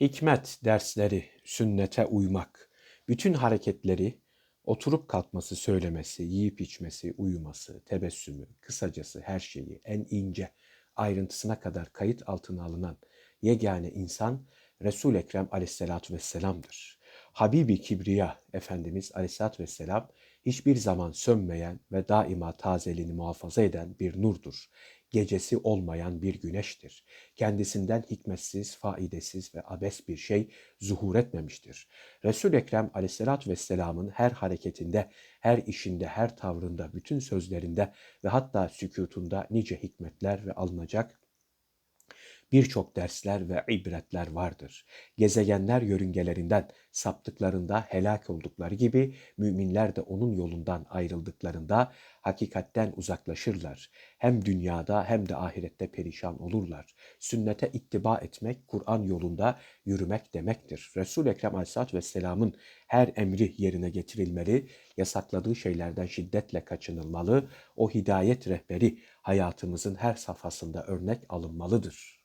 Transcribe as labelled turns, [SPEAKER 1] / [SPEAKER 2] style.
[SPEAKER 1] Hikmet dersleri, sünnete uymak, bütün hareketleri, oturup kalkması, söylemesi, yiyip içmesi, uyuması, tebessümü, kısacası her şeyi en ince ayrıntısına kadar kayıt altına alınan yegane insan Resul Ekrem Aleyhisselatü Vesselam'dır. Habibi Kibriya Efendimiz Aleyhisselatü Vesselam hiçbir zaman sönmeyen ve daima tazeliğini muhafaza eden bir nurdur. Gecesi olmayan bir güneştir. Kendisinden hikmetsiz, faidesiz ve abes bir şey zuhur etmemiştir. Resul-i Ekrem aleyhissalatü vesselamın her hareketinde, her işinde, her tavrında, bütün sözlerinde ve hatta sükutunda nice hikmetler ve alınacak birçok dersler ve ibretler vardır. Gezegenler yörüngelerinden saptıklarında helak oldukları gibi müminler de onun yolundan ayrıldıklarında hakikatten uzaklaşırlar. Hem dünyada hem de ahirette perişan olurlar. Sünnete ittiba etmek, Kur'an yolunda yürümek demektir. Resul-i Ekrem Aleyhisselatü Vesselam'ın her emri yerine getirilmeli, yasakladığı şeylerden şiddetle kaçınılmalı, o hidayet rehberi hayatımızın her safhasında örnek alınmalıdır.